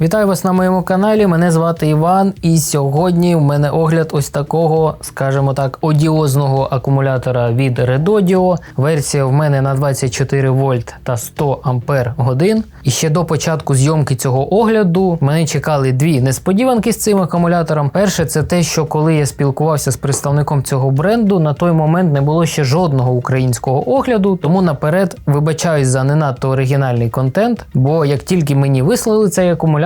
Вітаю вас на моєму каналі. Мене звати Іван, і сьогодні в мене огляд ось такого, скажімо так, одіозного акумулятора від Redodio. Версія в мене на 24 вольт та 100 ампер годин. І ще до початку зйомки цього огляду мене чекали дві несподіванки з цим акумулятором. Перше, це те, що коли я спілкувався з представником цього бренду, на той момент не було ще жодного українського огляду. Тому наперед вибачаюсь за не надто оригінальний контент. Бо як тільки мені вислали цей акумулятор,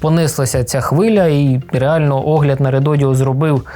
понеслася ця хвиля, і реально огляд на Редодіо зробив.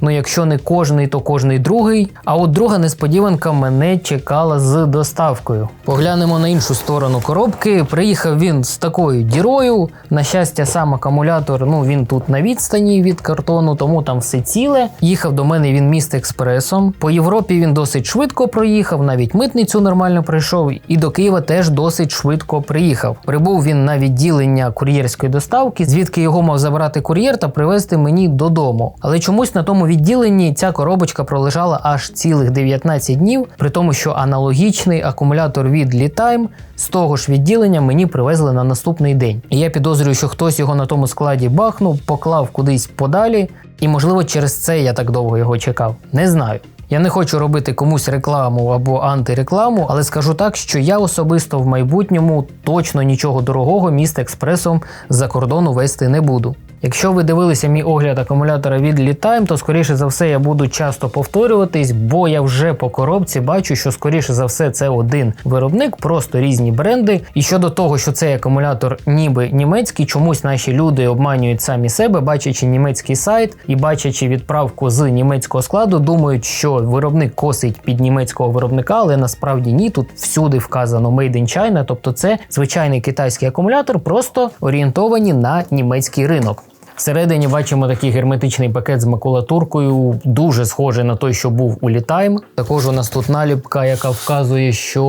Ну, якщо не кожний, то кожний другий. А от друга несподіванка мене чекала з доставкою. Поглянемо на іншу сторону коробки. Приїхав він з такою дірою. На щастя, сам акумулятор, ну він тут на відстані від картону, тому там все ціле. Їхав до мене він міст експресом. По Європі він досить швидко проїхав, навіть митницю нормально пройшов, і до Києва теж досить швидко приїхав. Прибув він на відділення кур'єрської доставки, звідки його мав забрати кур'єр та привезти мені додому. Але чомусь на тому відділенні ця коробочка пролежала аж цілих 19 днів, при тому, що аналогічний акумулятор від Litime з того ж відділення мені привезли на наступний день. І я підозрюю, що хтось його на тому складі бахнув, поклав кудись подалі, і можливо через це я так довго його чекав. Не знаю. Я не хочу робити комусь рекламу або антирекламу, але скажу так, що я особисто в майбутньому точно нічого дорогого міст експресом з-за кордону вести не буду. Якщо ви дивилися мій огляд акумулятора від Litime, то скоріше за все я буду часто повторюватись, бо я вже по коробці бачу, що скоріше за все це один виробник, просто різні бренди. І щодо того, що цей акумулятор ніби німецький, чомусь наші люди обманюють самі себе, бачачи німецький сайт і бачачи відправку з німецького складу, думають, що виробник косить під німецького виробника, але насправді ні. Тут всюди вказано Made in China, тобто це звичайний китайський акумулятор, просто орієнтовані на німецький ринок. Всередині бачимо такий герметичний пакет з макулатуркою, дуже схожий на той, що був у Litime. Також у нас тут наліпка, яка вказує, що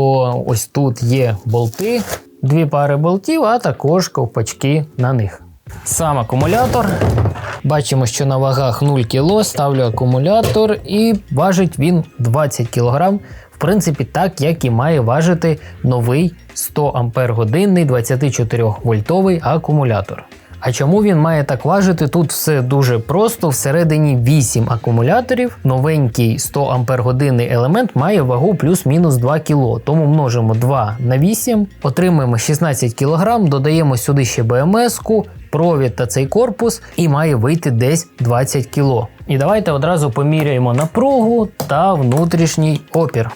ось тут є болти, дві пари болтів, а також ковпачки на них. Сам акумулятор. Бачимо, що на вагах 0 кг, ставлю акумулятор і важить він 20 кг. В принципі, так як і має важити новий 100 ампер годинний 24 вольтовий акумулятор. А чому він має так важити? Тут все дуже просто. Всередині 8 акумуляторів. Новенький 100 ампер елемент має вагу плюс-мінус 2 кг. Тому множимо 2 на 8, отримуємо 16 кг, додаємо сюди ще БМС-ку, провід та цей корпус, і має вийти десь 20 кг. І давайте одразу поміряємо напругу та внутрішній опір.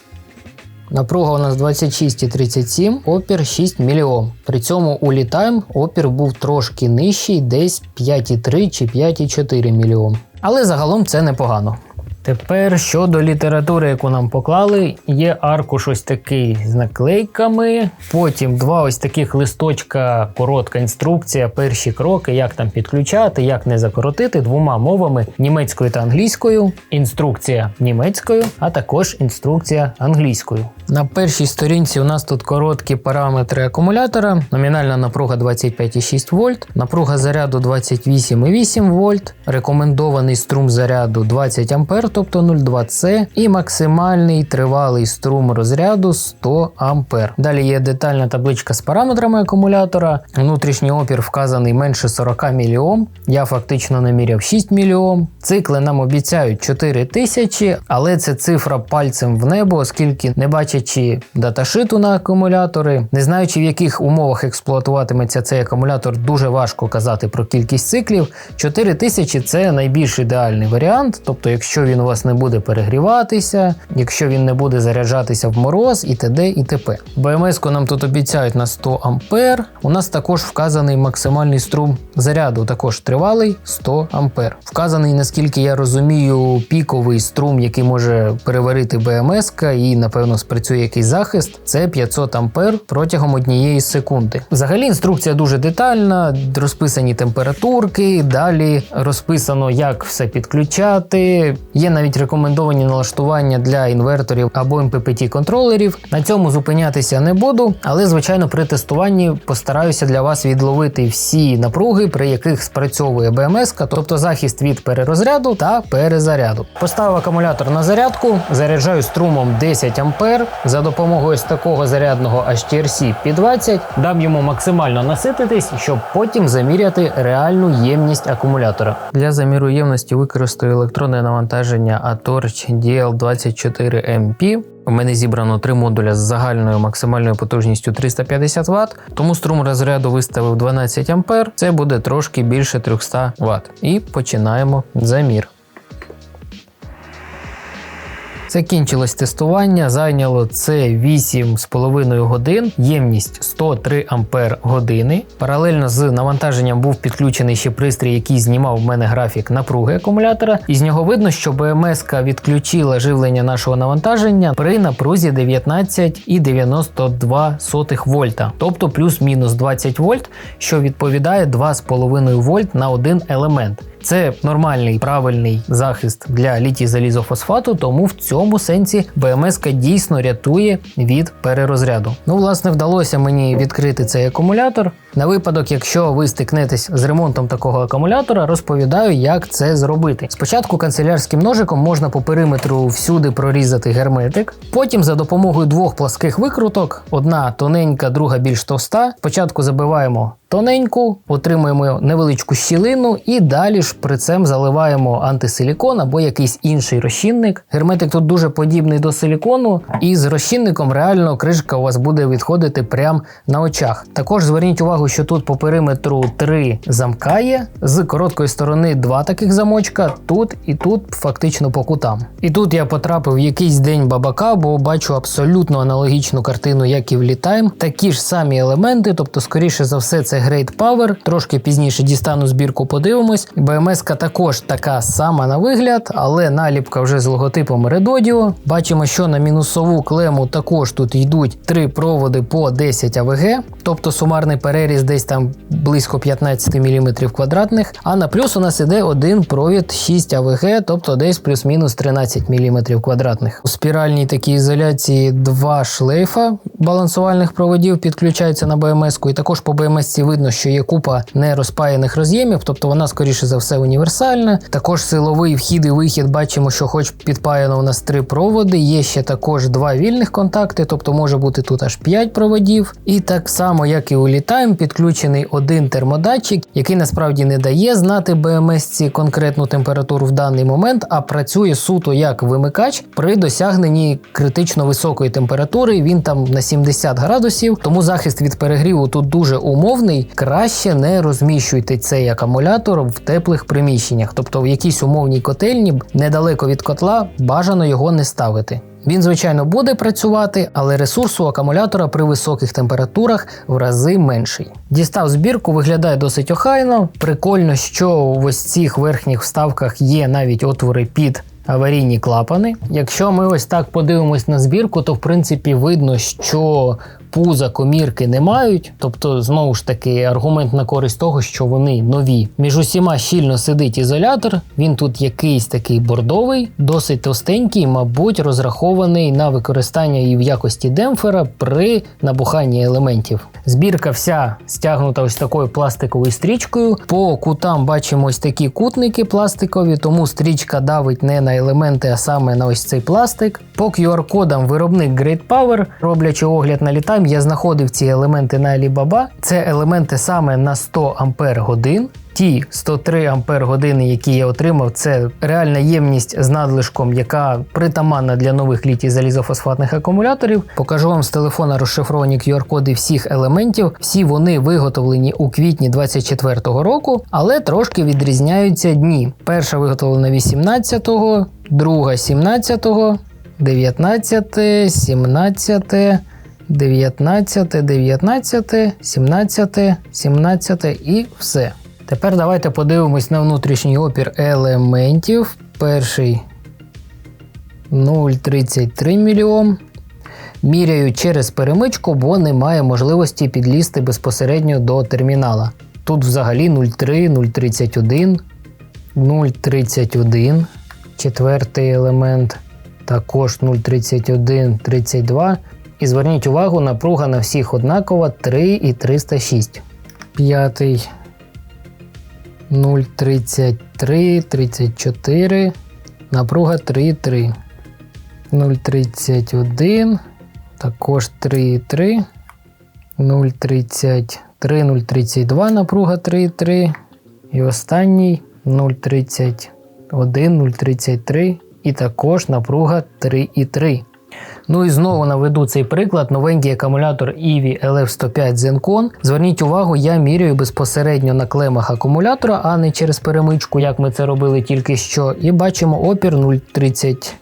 Напруга у нас 26,37, опір 6 мільйом. При цьому у Litime опір був трошки нижчий, десь 5,3 чи 5,4 мільйом. Але загалом це непогано. Тепер щодо літератури, яку нам поклали, є аркуш ось такий з наклейками. Потім два ось таких листочка, коротка інструкція, перші кроки, як там підключати, як не закоротити двома мовами німецькою та англійською. Інструкція німецькою, а також інструкція англійською. На першій сторінці у нас тут короткі параметри акумулятора, номінальна напруга 25,6 вольт, напруга заряду 28,8 вольт, рекомендований струм заряду 20 ампер, тобто 0,2 С, і максимальний тривалий струм розряду 100 ампер. Далі є детальна табличка з параметрами акумулятора. Внутрішній опір вказаний менше 40 мільйом. Я фактично наміряв 6 мільйом. Цикли нам обіцяють 4000, але це цифра пальцем в небо, оскільки не бачачи даташиту на акумулятори, не знаючи в яких умовах експлуатуватиметься цей акумулятор, дуже важко казати про кількість циклів. 4000 це найбільш ідеальний варіант, тобто, якщо він у вас не буде перегріватися, якщо він не буде заряджатися в мороз і т.д. і т.п. БМС-ку нам тут обіцяють на 100 ампер. У нас також вказаний максимальний струм заряду, також тривалий 100 ампер. Вказаний, наскільки я розумію, піковий струм, який може переварити БМС, і напевно спрацює якийсь захист. Це 500 ампер протягом однієї секунди. Взагалі інструкція дуже детальна, розписані температурки. Далі розписано, як все підключати. Є навіть рекомендовані налаштування для інверторів або MPPT контролерів. На цьому зупинятися не буду, але звичайно при тестуванні постараюся для вас відловити всі напруги, при яких спрацьовує БМС, тобто захист від перерозряду та перезаряду. Поставив акумулятор на зарядку, заряджаю струмом 10 ампер. За допомогою ось такого зарядного HTRC P20 дам йому максимально насититись, щоб потім заміряти реальну ємність акумулятора. Для заміру ємності використаю електронне навантаження Atorch DL24MP. У мене зібрано три модуля з загальною максимальною потужністю 350 Вт, тому струм розряду виставив 12 А. Це буде трошки більше 300 Вт. І починаємо замір. Закінчилось тестування, зайняло це 8,5 годин, ємність 103 ампер години. Паралельно з навантаженням був підключений ще пристрій, який знімав в мене графік напруги акумулятора. І з нього видно, що БМС відключила живлення нашого навантаження при напрузі 19,92 вольта, тобто плюс-мінус 20 вольт, що відповідає 2,5 вольт на один елемент. Це нормальний правильний захист для літій залізофосфату, тому в цьому сенсі БМС дійсно рятує від перерозряду. Ну, власне, вдалося мені відкрити цей акумулятор. На випадок, якщо ви стикнетесь з ремонтом такого акумулятора, розповідаю, як це зробити. Спочатку канцелярським ножиком можна по периметру всюди прорізати герметик. Потім за допомогою двох пласких викруток, одна тоненька, друга більш товста. Спочатку забиваємо тоненьку, отримуємо невеличку щілину і далі шприцем заливаємо антисилікон або якийсь інший розчинник. Герметик тут дуже подібний до силікону, і з розчинником реально кришка у вас буде відходити прямо на очах. Також зверніть увагу, що тут по периметру три замка є, з короткої сторони два таких замочка, тут і тут фактично по кутам. І тут я потрапив в якийсь день бабака, бо бачу абсолютно аналогічну картину, як і в Літайм. Такі ж самі елементи, тобто, скоріше за все, це Great Power. Трошки пізніше дістану збірку, подивимось. БМС також така сама на вигляд, але наліпка вже з логотипом Redodio. Бачимо, що на мінусову клему також тут йдуть три проводи по 10 АВГ, тобто сумарний переріз десь там близько 15 мм квадратних. А на плюс у нас іде один провід 6 АВГ, тобто десь плюс-мінус 13 мм квадратних. У спіральній такій ізоляції два шлейфа балансувальних проводів підключаються на БМС, і також по БМС видно, що є купа нерозпаяних роз'ємів, тобто вона, скоріше за все, універсальна. Також силовий вхід і вихід бачимо, що хоч підпаяно у нас три проводи, є ще також два вільних контакти, тобто може бути тут аж 5 проводів. І так само, як і у Літайм, підключений один термодатчик, який насправді не дає знати БМС конкретну температуру в даний момент, а працює суто як вимикач при досягненні критично високої температури. Він там на 70 градусів, тому захист від перегріву тут дуже умовний. Краще не розміщуйте цей акумулятор в теплих приміщеннях, тобто в якійсь умовній котельні недалеко від котла бажано його не ставити. Він, звичайно, буде працювати, але ресурс у акумулятора при високих температурах в рази менший. Дістав збірку, виглядає досить охайно. Прикольно, що в ось цих верхніх вставках є навіть отвори під аварійні клапани. Якщо ми ось так подивимось на збірку, то в принципі видно, що пуза комірки не мають, тобто, знову ж таки, аргумент на користь того, що вони нові. Між усіма щільно сидить ізолятор. Він тут якийсь такий бордовий, досить товстенький, мабуть, розрахований на використання і в якості демпфера при набуханні елементів. Збірка вся стягнута ось такою пластиковою стрічкою. По кутам бачимо ось такі кутники пластикові, тому стрічка давить не на елементи, а саме на ось цей пластик. По QR-кодам виробник Great Power, роблячи огляд на літай, я знаходив ці елементи на Alibaba. Це елементи саме на 100 Ампер годин. Ті 103 ампер години, які я отримав, це реальна ємність з надлишком, яка притаманна для нових літій залізофосфатних акумуляторів. Покажу вам з телефона розшифровані QR-коди всіх елементів. Всі вони виготовлені у квітні 2024 року, але трошки відрізняються дні. Перша виготовлена 18-го, друга 17-го, 19, 17. 19, 19, 17, 17 і все. Тепер давайте подивимось на внутрішній опір елементів. Перший 0,33 мОм. Міряю через перемичку, бо немає можливості підлізти безпосередньо до термінала. Тут взагалі 0,3, 0,31, 0,31. Четвертий елемент також 0,31, 32. І зверніть увагу, напруга на всіх однакова 3 і 306. П'ятий 0,33, 34. Напруга 3,3. 0,31, також 3,3, 0,33, 0,32 напруга 3,3. І останній 0,31, 0,33 і також напруга 3,3. Ну і знову наведу цей приклад. Новенький акумулятор EVI LF105 Zencon. Зверніть увагу, я міряю безпосередньо на клемах акумулятора, а не через перемичку, як ми це робили тільки що. І бачимо опір 0,31,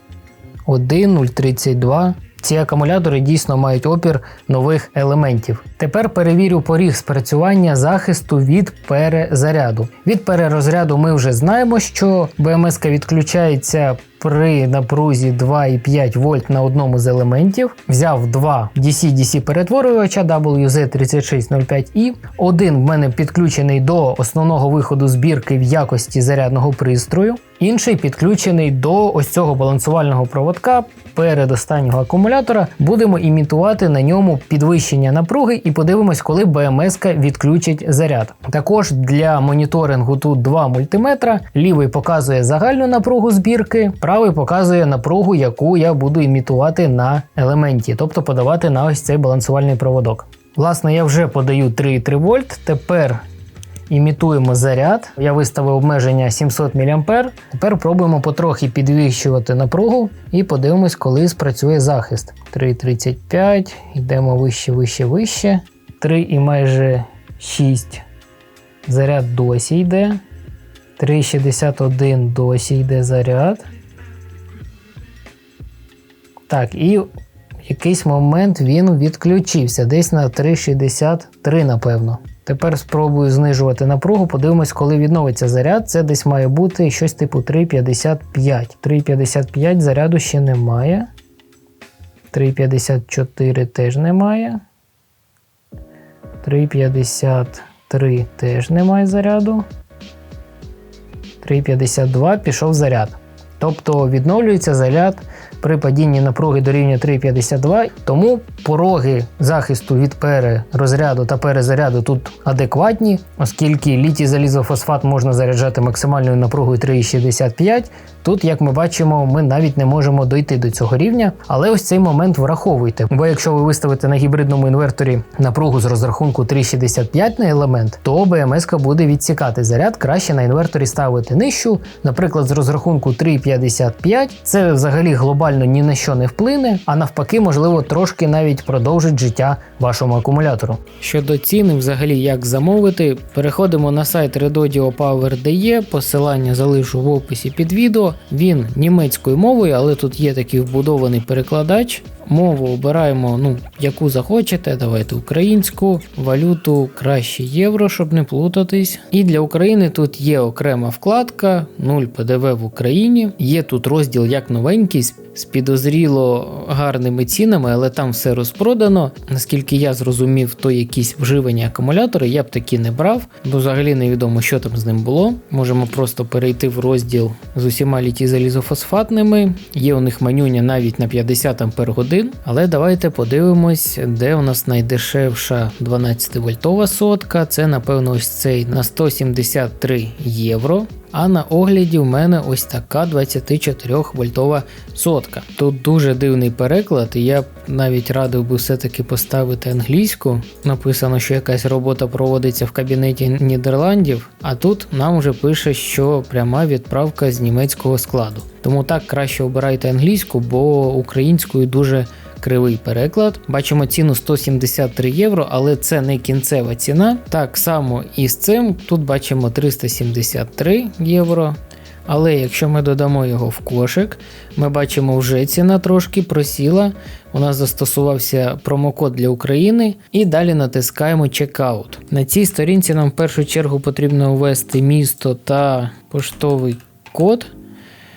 0,32. Ці акумулятори дійсно мають опір нових елементів. Тепер перевірю поріг спрацювання захисту від перезаряду. Від перерозряду ми вже знаємо, що БМС відключається при напрузі 2,5 вольт на одному з елементів. Взяв два DC-DC перетворювача WZ3605i. Один в мене підключений до основного виходу збірки в якості зарядного пристрою. Інший підключений до ось цього балансувального проводка перед останнього акумулятора. Будемо імітувати на ньому підвищення напруги і подивимось, коли БМС відключить заряд. Також для моніторингу тут два мультиметра. Лівий показує загальну напругу збірки, правий показує напругу, яку я буду імітувати на елементі, тобто подавати на ось цей балансувальний проводок. Власне, я вже подаю 3,3 вольт. Тепер імітуємо заряд. Я виставив обмеження 700 мА. Тепер пробуємо потрохи підвищувати напругу і подивимось, коли спрацює захист. 3,35, йдемо вище, вище, вище. 3 і майже 6. Заряд досі йде. 3,61 досі йде заряд. Так, і в якийсь момент він відключився. Десь на 3,63, напевно. Тепер спробую знижувати напругу, подивимось, коли відновиться заряд. Це десь має бути щось типу 3,55. 3,55 заряду ще немає. 3,54 теж немає. 3,53 теж немає заряду. 3,52 пішов заряд. Тобто відновлюється заряд при падінні напруги до рівня 3,52, тому пороги захисту від перерозряду та перезаряду тут адекватні, оскільки літій залізофосфат можна заряджати максимальною напругою 3,65. Тут, як ми бачимо, ми навіть не можемо дойти до цього рівня, але ось цей момент враховуйте. Бо якщо ви виставите на гібридному інверторі напругу з розрахунку 3,65 на елемент, то БМС буде відсікати заряд, краще на інверторі ставити нижчу, наприклад, з розрахунку 3,55. Це взагалі глобально ні на що не вплине, а навпаки, можливо, трошки навіть продовжить життя вашому акумулятору. Щодо ціни, взагалі як замовити, переходимо на сайт Redodio Power DE, посилання залишу в описі під відео. Він німецькою мовою, але тут є такий вбудований перекладач. Мову обираємо, ну, яку захочете. Давайте українську, валюту краще євро, щоб не плутатись. І для України тут є окрема вкладка, 0 ПДВ в Україні. Є тут розділ як новенький з підозріло гарними цінами, але там все розпродано. Наскільки я зрозумів, то якісь вживані акумулятори я б такі не брав, бо взагалі невідомо, що там з ним було. Можемо просто перейти в розділ з усіма літі залізофосфатними. Є у них манюня навіть на 50 Ампер годин. Але давайте подивимось, де у нас найдешевша 12 вольтова сотка. Це, напевно, ось цей на 173 євро. А на огляді в мене ось така 24 вольтова сотка. Тут дуже дивний переклад, і я б навіть радив би все-таки поставити англійську. Написано, що якась робота проводиться в кабінеті Нідерландів, а тут нам вже пише, що пряма відправка з німецького складу. Тому так краще обирайте англійську, бо українською дуже кривий переклад. Бачимо ціну 173 євро, але це не кінцева ціна. Так само і з цим тут бачимо 373 євро. Але якщо ми додамо його в кошик, ми бачимо, вже ціна трошки просіла. У нас застосувався промокод для України, і далі натискаємо Checkout. На цій сторінці нам в першу чергу потрібно ввести місто та поштовий код,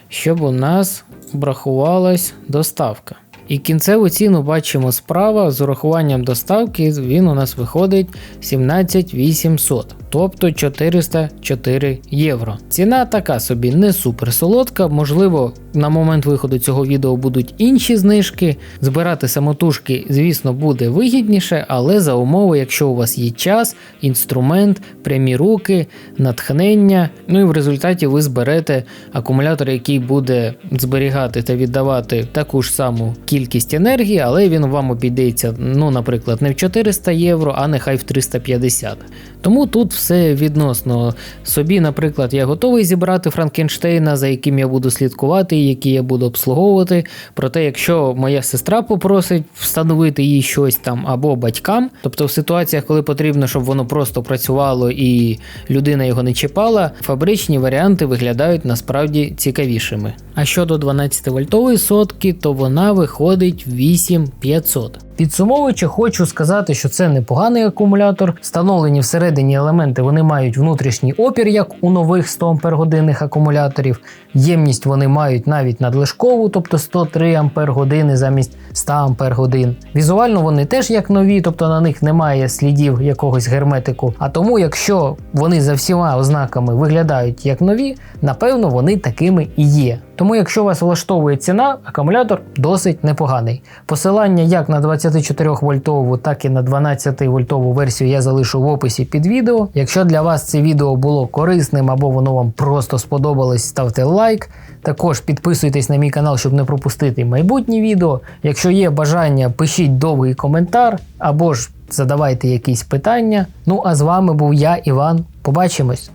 щоб у нас обрахувалась доставка. І кінцеву ціну бачимо справа з урахуванням доставки він у нас виходить 17800, тобто 404 євро. Ціна така собі не супер солодка, можливо, на момент виходу цього відео будуть інші знижки. Збирати самотужки, звісно, буде вигідніше, але за умови, якщо у вас є час, інструмент, прямі руки, натхнення. Ну і в результаті ви зберете акумулятор, який буде зберігати та віддавати таку ж саму кількість енергії, але він вам обійдеться, ну, наприклад, не в 400 євро, а нехай в 350. Тому тут все відносно собі, наприклад, я готовий зібрати Франкенштейна, за яким я буду слідкувати, який я буду обслуговувати. Проте, якщо моя сестра попросить встановити їй щось там або батькам, тобто в ситуаціях, коли потрібно, щоб воно просто працювало і людина його не чіпала, фабричні варіанти виглядають насправді цікавішими. А щодо 12 вольтової сотки, то вона виходить 8500. Підсумовуючи, хочу сказати, що це непоганий акумулятор. Встановлені всередині елементи вони мають внутрішній опір, як у нових 100 ампергодинних акумуляторів. Ємність вони мають навіть надлишкову, тобто 103 ампергодини замість 100 ампергодин. Візуально вони теж як нові, тобто на них немає слідів якогось герметику. А тому, якщо вони за всіма ознаками виглядають як нові, напевно вони такими і є. Тому, якщо вас влаштовує ціна, акумулятор досить непоганий. Посилання як на 20 24-вольтову, так і на 12-вольтову версію я залишу в описі під відео. Якщо для вас це відео було корисним або воно вам просто сподобалось, ставте лайк. Також підписуйтесь на мій канал, щоб не пропустити майбутні відео. Якщо є бажання, пишіть довгий коментар або ж задавайте якісь питання. Ну а з вами був я, Іван. Побачимось!